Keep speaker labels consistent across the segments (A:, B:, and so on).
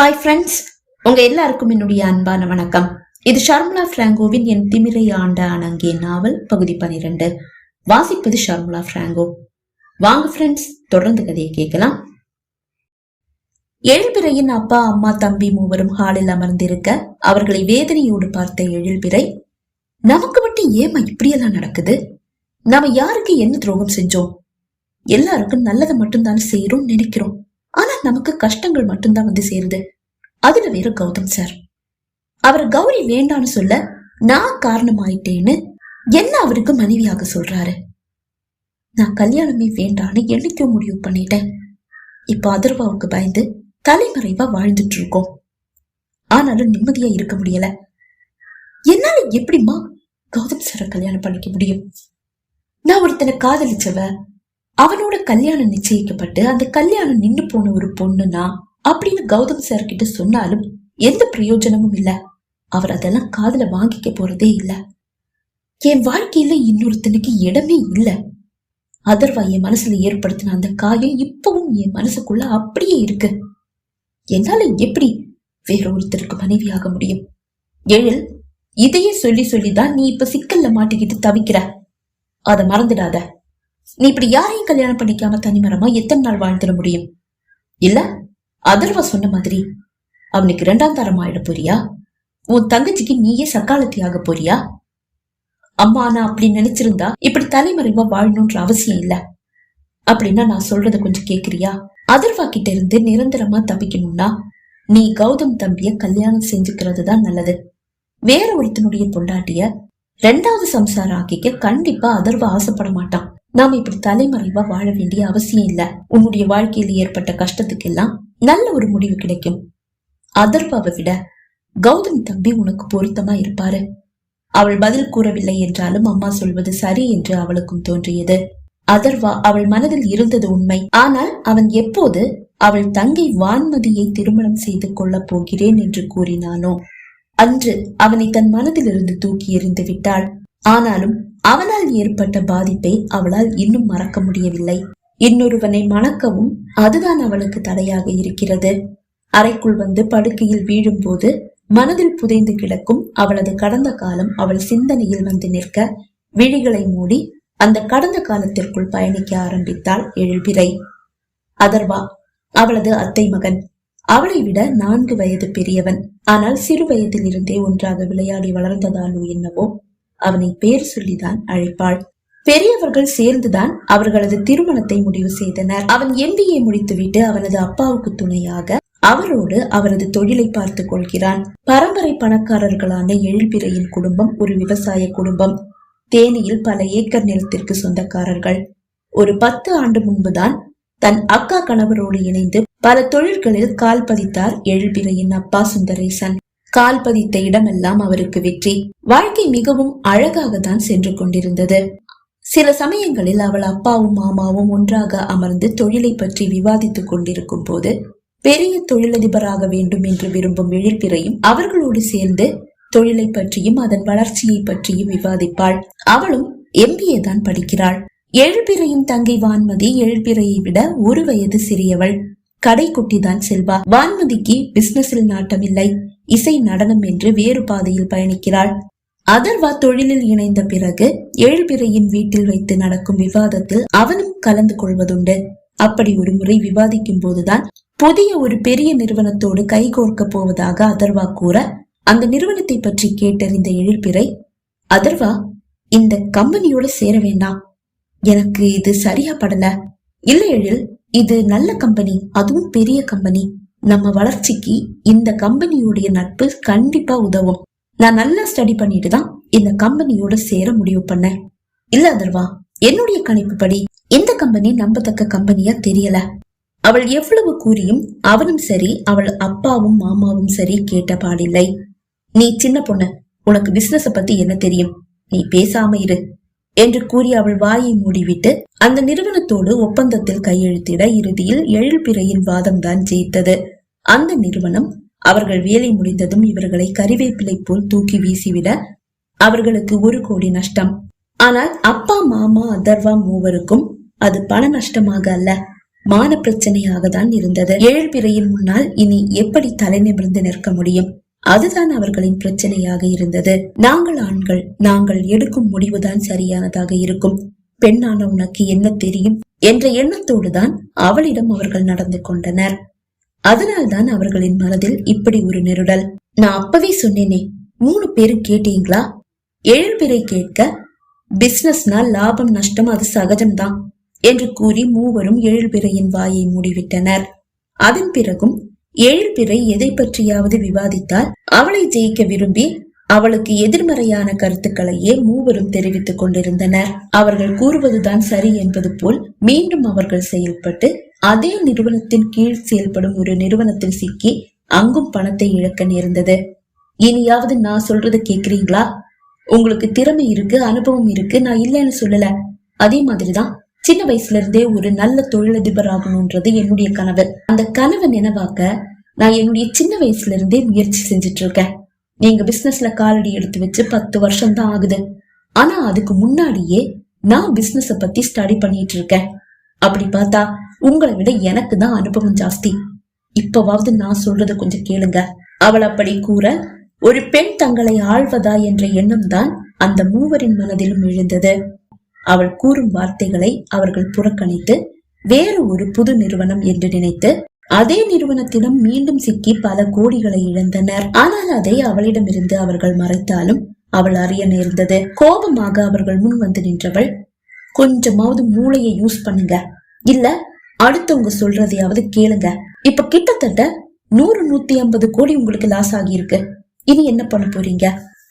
A: Hi friends உங்க எல்லாருக்கும் என்னுடைய அன்பான வணக்கம். இது ஷர்முலா பிராங்கோவின் என் திமிரை ஆண்ட அணங்கிய நாவல் பகுதி பனிரெண்டு. வாசிப்பது ஷர்முலா பிராங்கோ. வாங்க ஃப்ரெண்ட்ஸ் தொடர்ந்து கதையை கேட்கலாம். எழில்பிறையின் அப்பா அம்மா தம்பி மூவரும் ஹாலில் அமர்ந்திருக்க அவர்களை வேதனையோடு பார்த்த எழில்பிறை நமக்கு மட்டும் ஏமா இப்படியெல்லாம் நடக்குது? நாம யாருக்கு என்ன துரோகம் செஞ்சோம்? எல்லாருக்கும் நல்லதை மட்டும்தான் செய்யறோம் நினைக்கிறோம். ஆனா நமக்கு கஷ்டங்கள் மட்டும்தான் வந்து சேருது. அதுல வேற கௌதம் சார். அவர் கௌரி வேண்டான்னு சொல்ல நான் காரணமாயிட்டேன்னு என்ன அவருக்கு மனைவியாக சொல்றாரு? நான் கல்யாணமே வேண்டான்னு என்னைக்கோ முடிவு பண்ணிட்டேன். இப்ப அதர்வாவுக்கு பயந்து தலைமறைவா வாழ்ந்துட்டு இருக்கோம் ஆனாலும் நிம்மதியா இருக்க முடியல. என்னால எப்படிம்மா கௌதம் சார கல்யாணம் பண்ணிக்க முடியும்? நான் ஒருத்தனை காதலிச்சவ அவனோட கல்யாணம் நிச்சயிக்கப்பட்டு அந்த கல்யாணம் நின்னு போன ஒரு பொண்ணுனா அப்படின்னு கௌதம் சார் கிட்ட சொன்னாலும் எந்த பிரயோஜனமும் இல்ல. அவர் அதெல்லாம் காதுல வாங்கிக்க போறதே இல்ல. என் வாழ்க்கையில இன்னொருத்தனுக்கு இடமே இல்ல. அதர்வா என் மனசுல ஏற்படுத்தின அந்த காயம் இப்பவும் என் மனசுக்குள்ள அப்படியே இருக்கு. என்னால எப்படி வேற ஒருத்தருக்கு மனைவியாக முடியும்? எழில் இதையே சொல்லி சொல்லிதான் நீ இப்ப சிக்கல்ல மாட்டிக்கிட்டு தவிக்கிற. அத மறந்துடாத. நீ இப்படி யாரையும் கல்யாணம் பண்ணிக்காம தனிமரமா எத்தனை நாள் வாழ்ந்துட முடியும்? இல்ல அதர்வா சொன்ன மாதிரி அவனுக்கு இரண்டாம் தரம் ஆயிட போறியா? உன் தங்கச்சிக்கு நீயே சக்காலத்தி ஆக போறியா? அம்மா நான் அப்படி நினைச்சிருந்தா இப்படி தலைமறைவா வாழணும்ன்ற அவசியம் இல்ல. அப்படின்னா நான் சொல்றத கொஞ்சம் கேக்குறியா? அதர்வா கிட்ட இருந்து நிரந்தரமா தப்பிக்கணும்னா நீ கௌதம் தம்பிய கல்யாணம் செஞ்சுக்கிறது தான் நல்லது. வேற ஒருத்தனுடைய பொண்டாட்டிய ரெண்டாவது சம்சாரம் ஆக்கிக்க கண்டிப்பா அதர்வா ஆசைப்பட மாட்டான். நாம் இப்படி தலைமறைவா வாழ வேண்டிய அவசியம் இல்ல. உன்னுடைய வாழ்க்கையில் ஏற்பட்ட கஷ்டத்துக்கெல்லாம் நல்ல ஒரு முடிவு கிடைக்கும். அதர்வாவை விட கௌதமி தம்பி உனக்கு பொருத்தமா இருப்பாரு. அவள் பதில் கூறவில்லை என்றாலும் அம்மா சொல்வது சரி என்று அவளுக்கும் தோன்றியது. அதர்வா அவள் மனதில் இருந்தது உண்மை. ஆனால் அவன் எப்போது அவள் தங்கை வான்மதியை திருமணம் செய்து கொள்ளப் போகிறேன் என்று கூறினானோ? அன்று அவனை தன் மனதிலிருந்து தூக்கி எறிந்து விட்டாள். ஆனாலும் அவனால் ஏற்பட்ட பாதிப்பை அவளால் இன்னும் மறக்க முடியவில்லை. இன்னொருவனை மணக்கவும் அதுதான் அவளுக்கு தடையாக இருக்கிறது. அறைக்குள் வந்து படுக்கையில் வீழும்போது மனதில் புதைந்து கிடக்கும் அவளது கடந்த காலம் அவள் சிந்தனையில் வந்து நிற்க விழிகளை மூடி அந்த கடந்த காலத்திற்குள் பயணிக்க ஆரம்பித்தாள் எழுபிரை அதர்வா அவளது அத்தை மகன். அவளை விட நான்கு வயது பெரியவன். ஆனால் சிறு வயதில் இருந்தே ஒன்றாக விளையாடி வளர்ந்ததாலோ என்னவோ அவனை பேர் சொல்லிதான் அழைப்பாள். பெரியவர்கள் சேர்ந்துதான் அவர்களது திருமணத்தை முடிவு செய்தனர். அவன் எம்பிஏ முடித்துவிட்டு அவனது அப்பாவுக்கு துணையாக அவரோடு அவரது தொழிலை பார்த்துக் கொள்கிறான். பரம்பரை பணக்காரர்களான எழுபிரையின் குடும்பம் ஒரு விவசாய குடும்பம். தேனியில் பல ஏக்கர் நிலத்திற்கு சொந்தக்காரர்கள். ஒரு பத்து ஆண்டு முன்புதான் தன் அக்கா கணவரோடு இணைந்து பல தொழில்களில் கால் பதித்தார் எழுபிரையின் அப்பா சுந்தரேசன். கால் பதித்த இடமெல்லாம் அவருக்கு வெற்றி. வாழ்க்கை மிகவும் அழகாக தான் சென்று கொண்டிருந்தது. சில சமயங்களில் அவள் அப்பாவும் மாமாவும் ஒன்றாக அமர்ந்து தொழிலை பற்றி விவாதித்துக் கொண்டிருக்கும் போது பெரிய தொழிலதிபராக வேண்டும் என்று விரும்பும் எழில்பிறையும் அவர்களோடு சேர்ந்து தொழிலை பற்றியும் அதன் வளர்ச்சியை பற்றியும் விவாதிப்பாள். அவளும் எம்பிஏ தான் படிக்கிறாள். எழுபிறையும் தங்கை வான்மதி எழுபிறையை விட ஒரு வயது சிறியவள். கடைக்குட்டி தான் செல்வா. வான்மதிக்கு பிசினஸில் நாட்டமில்லை இசை நடனம் என்று வேறு பாதையில் பயணிக்கிறாள். அதர்வா தொழிலில் இணைந்த பிறகு எழுபிறையின் வீட்டில் வைத்து நடக்கும் விவாதத்தில் அவனும் கலந்து கொள்வதுண்டு. அப்படி ஒரு முறை விவாதிக்கும் போதுதான் புதிய ஒரு பெரிய நிறுவனத்தோடு கைகோர்க்க போவதாக அதர்வா கூற அந்த நிறுவனத்தை பற்றி கேட்டறிந்த எழில்பிறை அதர்வா இந்த கம்பெனியோட சேர வேண்டாம். எனக்கு இது சரியா படல. இல்லை எழில் இது நல்ல கம்பெனி அதுவும் பெரிய கம்பெனி. நம்ம வளர்ச்சிக்கு இந்த கம்பெனியோடைய நட்பு கண்டிப்பா உதவும். நான் நல்லா ஸ்டடி பண்ணிட்டு தான் இந்த கம்பெனியோட சேர முடிவு பண்ணேன். இல்ல அதர்வா என்னுடைய கணிப்புப்படி இந்த கம்பெனி நம்பத்தக்க கம்பெனியா தெரியல. அவள் எவ்வளவு கூறியும் அவனும் சரி அவள் அப்பாவும் மாமாவும் சரி கேட்ட பாடில்லை. நீ சின்ன பொண்ணு உனக்கு பிசினஸ பத்தி என்ன தெரியும்? நீ பேசாம இரு. என்று கூறி அவள் வாயை மூடிவிட்டு அந்த நிறுவனத்தோடு ஒப்பந்தத்தில் கையெழுத்திட இறுதியில் எழில்பிறையின் வாதம்தான் ஜெயித்தது. அந்த நிறுவனம் அவர்கள் வேலை முடிந்ததும் இவர்களை கறிவேப்பிலை போல் தூக்கி வீசிவிட அவர்களுக்கு ஒரு கோடி நஷ்டம். ஆனால் அப்பா மாமா அதர்வா மூவருக்கும் அது பண நஷ்டமாக அல்ல. மான பிரச்சனையாக தான் இருந்தது ஏழ்பிறையின் முன்னால் இனி எப்படி தலை நிமிர்ந்து நிற்க முடியும்? அதுதான் அவர்களின் பிரச்சனையாக இருந்தது. நாங்கள் ஆண்கள் நாங்கள் எடுக்கும் முடிவுதான் சரியானதாக இருக்கும். பெண்ணான உனக்கு என்ன தெரியும்? என்ற எண்ணத்தோடு தான் அவளிடம் அவர்கள் நடந்து கொண்டனர். அதனால்தான் அவர்களின் மனதில் இப்படி ஒரு நெருடல். நான் அப்பவே சொன்னேனே மூணு பேரும் கேட்டீங்களா? ஏழு பேரை கேட்க பிசினஸ்னா லாபம் நஷ்டம் அது சகஜம்தான் என்று கூறி மூவரும் ஏழ்பிறையின் வாயை மூடிவிட்டனர். அதன் பிறகும் ஏழ்பிறை எதை பற்றியாவது விவாதித்தால் அவளை ஜெயிக்க விரும்பி அவளுக்கு எதிர்மறையான கருத்துக்களையே மூவரும் தெரிவித்துக் கொண்டிருந்தனர். அவர்கள் கூறுவதுதான் சரி என்பது போல் மீண்டும் அவர்கள் செயல்பட்டு அதே நிறுவனத்தின் கீழ் செயல்படும் ஒரு நிறுவனத்தில் சிக்கி அங்கும் பணத்தை இழக்க நேர்ந்தது. இனியாவது நான் சொல்றத கேக்குறீங்களா? உங்களுக்கு திறமை இருக்கு அனுபவம் இருக்கு நான் இல்லைன்னு சொல்லல. அதே மாதிரிதான் சின்ன வயசுல இருந்தே ஒரு நல்ல தொழிலதிபர் ஆகணும்ன்றது என்னுடைய கனவு. அந்த கனவை நினைவாக்க நான் என்னுடைய சின்ன வயசுல இருந்தே முயற்சி செஞ்சுட்டு இருக்கேன் நீங்க பிசினஸ்ல காலடி எடுத்து வச்சு பத்து வருஷம் தான் ஆகுது. ஆனா அதுக்கு முன்னாடியே நான் பிசினஸ பத்தி ஸ்டடி பண்ணிட்டு இருக்கேன் அப்படி பார்த்தா உங்களை விட எனக்கு தான் அனுபவம் ஜாஸ்தி. இப்பவாவது நான் சொல்றத கொஞ்சம் கேளுங்க. அவள் அப்படி கூற ஒரு பெண் தங்களை ஆழ்வதா என்ற எண்ணம் தான் அந்த மூவரின் மனதிலும் எழுந்தது. அவள் கூறும் வார்த்தைகளை அவர்கள் புறக்கணித்து வேறு ஒரு புது நிறுவனம் என்று நினைத்து அதே நிறுவனத்திடம் மீண்டும் சிக்கி பல கோடிகளை இழந்தனர். ஆனால் அதை அவளிடமிருந்து அவர்கள் மறைத்தாலும் அவள் அறிய நேர்ந்தது. கோபமாக அவர்கள் முன் வந்து நின்றவள் கொஞ்சமாவது மூளையை யூஸ் பண்ணுங்க. இல்ல அடுத்தவங்க சொல்றதையாவது கேளுங்க. இப்ப கிட்டத்தட்ட நூறு நூத்தி ஐம்பது கோடி உங்களுக்கு லாஸ் ஆகியிருக்கு. இனி என்ன பண்ண போறீங்க?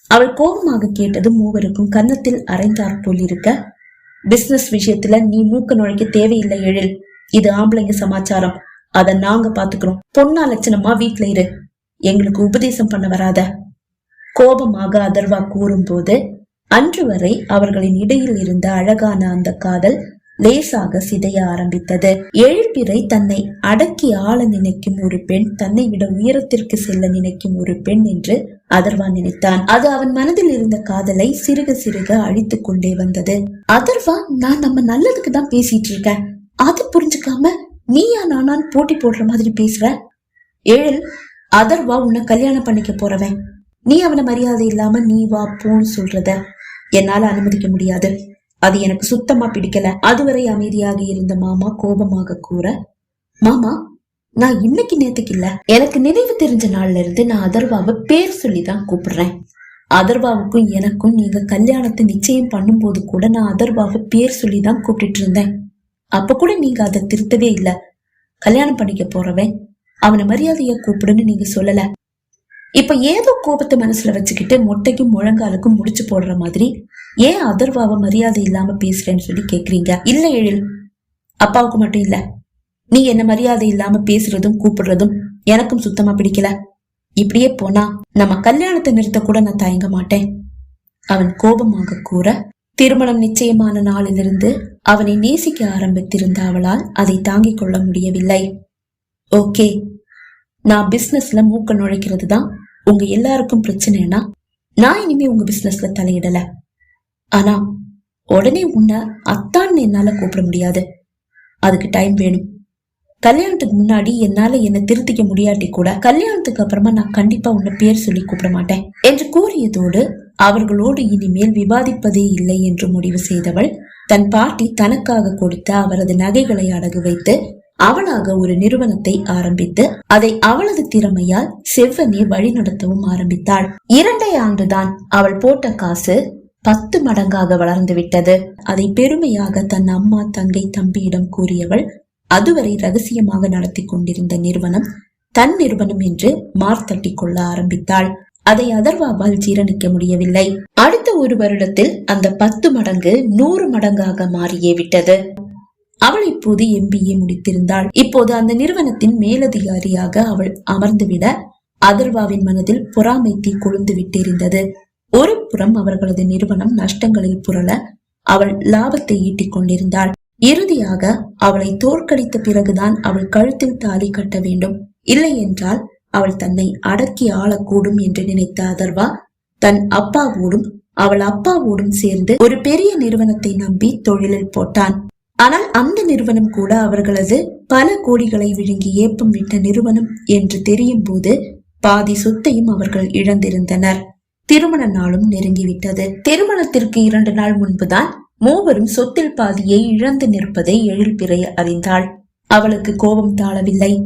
A: அவள் கோபமாக கேட்டது மூவருக்கும் கன்னத்தில் அரைந்தாற் போல் இருக்க பிசினஸ் விஷயத்துல நீ மூக்க நுழைக்க தேவையில்லை எழில். இது ஆம்பளைங்க சமாச்சாரம். அத நாங்க பாத்துக்கிறோம். பொண்ணா லட்சணமா வீட்ல இரு. எங்களுக்கு உபதேசம் பண்ண வராத. கோபமாக அதர்வா கூறும்போது அன்று வரை அவர்களின் இடையில் இருந்த அழகான அந்த காதல் லேசாக சிதைய ஆரம்பித்தது. எழுப்பிறை தன்னை அடக்கி ஆள நினைக்கும் ஒரு பெண் தன்னை விட உயரத்திற்கு செல்ல நினைக்கும் ஒரு பெண் என்று அதர்வா நினைத்தான். அது அவன் மனதில் இருந்த காதலை சிறுக சிறுக அழித்துக் கொண்டே வந்தது. அதர்வா நான் நம்ம நல்லதுக்கு தான் பேசிட்டு இருக்கேன் அது புரிஞ்சுக்காம நீயா நானான் போட்டி போடுற மாதிரி பேசுற ஏழில் அதர்வா உன்னை கல்யாணம் பண்ணிக்க போறவன். நீ அவன மரியாதை இல்லாம நீ வா போன்னு சொல்றத என்னால அனுமதிக்க முடியாது. அது எனக்கு சுத்தமா பிடிக்கல. அதுவரை அமைதியாக இருந்த மாமா கோபமாக கூற மாமா நான் இன்னைக்கு நேத்துக்கு இல்ல. எனக்கு நினைவு தெரிஞ்ச நாள்ல இருந்து நான் அதர்வாவை பேர் சொல்லி தான் கூப்பிடுறேன். அதர்வாவுக்கும் எனக்கும் நீங்க கல்யாணத்தை நிச்சயம் பண்ணும்போது கூட நான் அதர்வாவை பேர் சொல்லி தான் கூப்பிட்டு இருந்தேன். அப்ப கூட நீங்க அதை திருத்தவே இல்ல. கல்யாணம் பண்ணிக்க போறவன் அவனை மரியாதையை கூப்பிடுன்னு நீங்க சொல்லல. இப்ப ஏதோ கோபத்தை மனசுல வச்சுக்கிட்டு மொட்டைக்கும் முழங்காலுக்கும் முடிச்சு போடுற மாதிரி ஏன் அதர்வாவை மரியாதை இல்லாம பேசுறேன்னு சொல்லி கேக்குறீங்க? இல்ல எழில் அப்பாவுக்கு மட்டும் இல்லை. நீ என்ன மரியாதை இல்லாம பேசுறதும் கூப்பிடுறதும் எனக்கும் சுத்தமா பிடிக்கல. இப்படியே போனா நம்ம கல்யாணத்தை நிறுத்த கூட நான் தயங்க மாட்டேன். அவன் கோபமாக கூற திருமணம் நிச்சயமான நாளிலிருந்து அவனை நேசிக்க ஆரம்பித்திருந்த அவளால் அதை தாங்கிக் கொள்ள முடியவில்லை. ஓகே நான் பிசினஸ்ல மூக்க நுழைக்கிறது தான் உங்க எல்லாருக்கும் பிரச்சனைனா நான் இனிமே உங்க பிசினஸ்ல தலையிடல. ஆனா உடனே உன்னை அத்தான்னு என்னால கூப்பிட முடியாது. அதுக்கு டைம் வேணும். கல்யாணத்துக்கு முன்னாடி என்னால என்ன திருத்திக்க முடியாட்டி கூட கல்யாணத்துக்கு அப்புறமா நான் கண்டிப்பா உன்னை பேர் சொல்லி கூப்பிட மாட்டேன் என்று கூறியதோடு அவர்களோடு இனிமேல் விவாதிப்பதே இல்லை என்று முடிவு செய்தவள் தன் பாட்டி தனக்காக கொடுத்த அவரது நகைகளை அடகு வைத்து அவளாக ஒரு நிறுவனத்தை ஆரம்பித்து அதை அவளது திறமையால் செவ்வனே வழிநடத்தவும் ஆரம்பித்தாள். இரண்டே ஆண்டுதான் அவள் போட்ட காசு பத்து மடங்காக வளர்ந்து விட்டது. அதை பெருமையாக தன் அம்மா தங்கை தம்பியிடம் கூறியவள் அதுவரை ரகசியமாக நடத்தி கொண்டிருந்த நிறுவனம் தன் நிறுவனம் என்று மார்த்தட்டி கொள்ள ஆரம்பித்தாள். அதை அதர்வாவால் ஜீரணிக்க முடியவில்லை. அடுத்த ஒரு வருடத்தில் அந்த பத்து மடங்கு நூறு மடங்காக மாறியே விட்டது. அவள் இப்போது எம்பிஏ முடித்திருந்தாள். இப்போது அந்த நிறுவனத்தின் மேலதிகாரியாக அவள் அமர்ந்துவிட அதர்வாவின் மனதில் பொறாமை தீ கொழுந்து விட்டிருந்தது. ஒரு புறம் அவர்களது நிறுவனம் நஷ்டங்களில் புரள அவள் லாபத்தை ஈட்டிக் கொண்டிருந்தாள். இறுதியாக அவளை தோற்கடித்த பிறகுதான் அவள் கழுத்தில் தாலி கட்ட வேண்டும். இல்லை என்றால் அவள் தன்னை அடக்கி ஆளக்கூடும் என்று நினைத்த அதர்வா தன் அப்பாவோடும் அவள் அப்பாவோடும் சேர்ந்து ஒரு பெரிய நிறுவனத்தை நம்பி தொழிலில் போட்டான். ஆனால் அந்த நிறுவனம் கூட அவர்களது பல கோடிகளை விழுங்கி ஏப்பம் விட்ட நிறுவனம் என்று தெரியும் போது பாதி சொத்தையும் அவர்கள் இழந்திருந்தனர். திருமண நாளும் நெருங்கிவிட்டது. திருமணத்திற்கு இரண்டு நாள் முன்புதான் மூவரும் சொத்தில் பாதியை இழந்து நிற்பதை எழில்பிறை அறிந்தாள். அவளுக்கு கோபம் தாழவில்லை.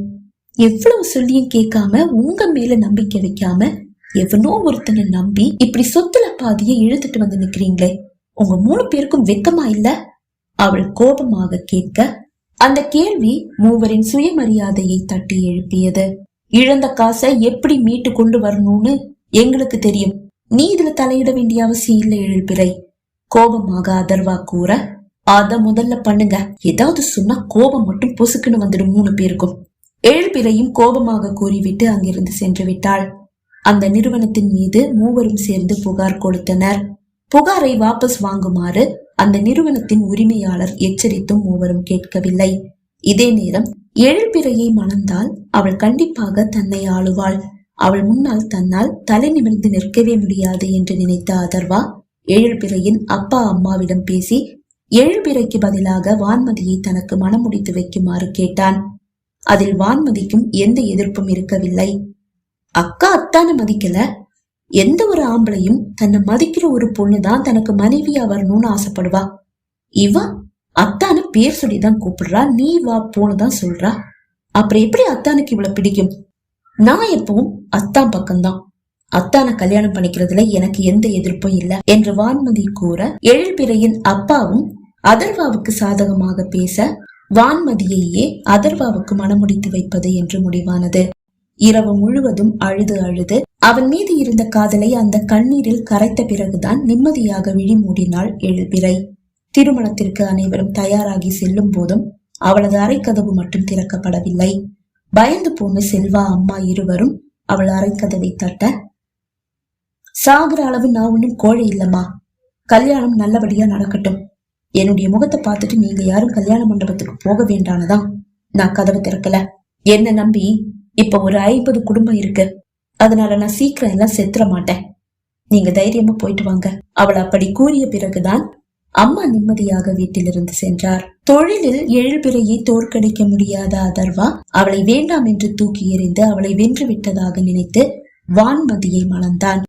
A: எவ்வளவு சொல்லியும் கேட்காம உங்க மேல நம்பிக்கை வைக்காம எவனோ ஒருத்தனை நம்பி இப்படி சொத்துல பாதியை இழுத்துட்டு வந்து நிக்கிறீங்களே உங்க மூணு பேருக்கும் வெக்கமா இல்ல? அவள் கோபமாக கேட்க அந்த கேள்வி மூவரின் சுயமரியாதையை தட்டி எழுப்பியது. இழந்த காசை எப்படி மீட்டு கொண்டு வரணும்னு எங்களுக்கு தெரியும். நீ இதுல தலையிட வேண்டிய அவசியம் இல்லை எழுப்பிறை கோபமாக அதர்வா கூற அத முதல்ல பண்ணுங்க. ஏதாவது சொன்னா கோபம் மட்டும் பொசுக்குன்னு வந்துடும் மூணு பேருக்கும். எழுபிறையும் கோபமாக கூறிவிட்டு அங்கிருந்து சென்று விட்டாள். அந்த நிறுவனத்தின் மீது மூவரும் சேர்ந்து புகார் கொடுத்தனர். புகாரை வாபஸ் வாங்குமாறு அந்த நிறுவனத்தின் உரிமையாளர் எச்சரித்தும் மூவரும் கேட்கவில்லை. இதே நேரம் எழுபிறையை மணந்தால் அவள் கண்டிப்பாக தன்னை ஆளுவாள். அவள் முன்னால் தன்னால் தலை நிமிர்ந்து நிற்கவே முடியாது என்று நினைத்த அதர்வா எழுபிறையின் அப்பா அம்மாவிடம் பேசி எழுபிறைக்கு பதிலாக வான்மதியை தனக்கு மனமுடித்து வைக்குமாறு கேட்டான். அதில் வான்மதிக்கும் எந்த எதிர்ப்பும் இருக்கவில்லை. அக்கா அத்தான மதிக்கல. எந்த ஒரு ஆம்பளையும் தன்னை மதிக்கிற ஒரு பொண்ணுதான் தனக்கு மனைவியா வரணும்னு ஆசைப்படுவா. இவ அத்தான பேர் சொல்லிதான் கூப்பிடுறா நீ வா போனதான் சொல்றா. அப்புறம் எப்படி அத்தானுக்கு இவ்வளவு பிடிக்கும்? நான் எப்பவும் அத்தான் பக்கம்தான். அத்தான கல்யாணம் பண்ணிக்கிறதுல எனக்கு எந்த எதிர்ப்பும் இல்ல என்று வான்மதி கூற எழில்பிறையின் அப்பாவும் அதர்வாவுக்கு சாதகமாக பேச வான்மதியையே அதர்வாவுக்கு மனமுடித்து வைப்பது என்று முடிவானது. இரவு முழுவதும் அழுது அழுது அவன் மீது இருந்த காதலை அந்த கண்ணீரில் கரைத்த பிறகுதான் நிம்மதியாக விழி மூடினாள் எழுபிறை. திருமணத்திற்கு அனைவரும் தயாராகி செல்லும் போதும் அவளது அறைக்கதவு மட்டும் திறக்கப்படவில்லை. பயந்து போன செல்வா அம்மா இருவரும் அவள் அறைக்கதவை தட்ட சாகுற அளவு நான் ஒன்னும் கோழை இல்லம்மா. கல்யாணம் நல்லபடியா நடக்கட்டும். என்னுடைய முகத்தை பார்த்துட்டு நீங்க யாரும் கல்யாண மண்டபத்துக்கு போக வேண்டானதான் நான் கதவு திறக்கல. என்ன நம்பி இப்ப ஒரு ஐம்பது குடும்பம் இருக்கு. அதனால நான் சீக்கிரம் எல்லாம் செத்துற மாட்டேன். நீங்க தைரியமா போயிட்டு வாங்க. அவள் அப்படி கூறிய பிறகுதான் அம்மா நிம்மதியாக வீட்டிலிருந்து சென்றார். தொழிலில் எழுபிறையை தோற்கடிக்க முடியாத அதர்வா அவளை வேண்டாம் என்று தூக்கி எறிந்து அவளை வென்று விட்டதாக நினைத்து வான்மதியை மணந்தான்.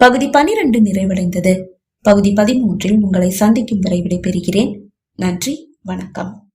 A: பகுதி பனிரெண்டு நிறைவடைந்தது. பகுதி பதிமூன்றில் உங்களை சந்திக்கும் வரை விடைபெறுகிறேன். நன்றி வணக்கம்.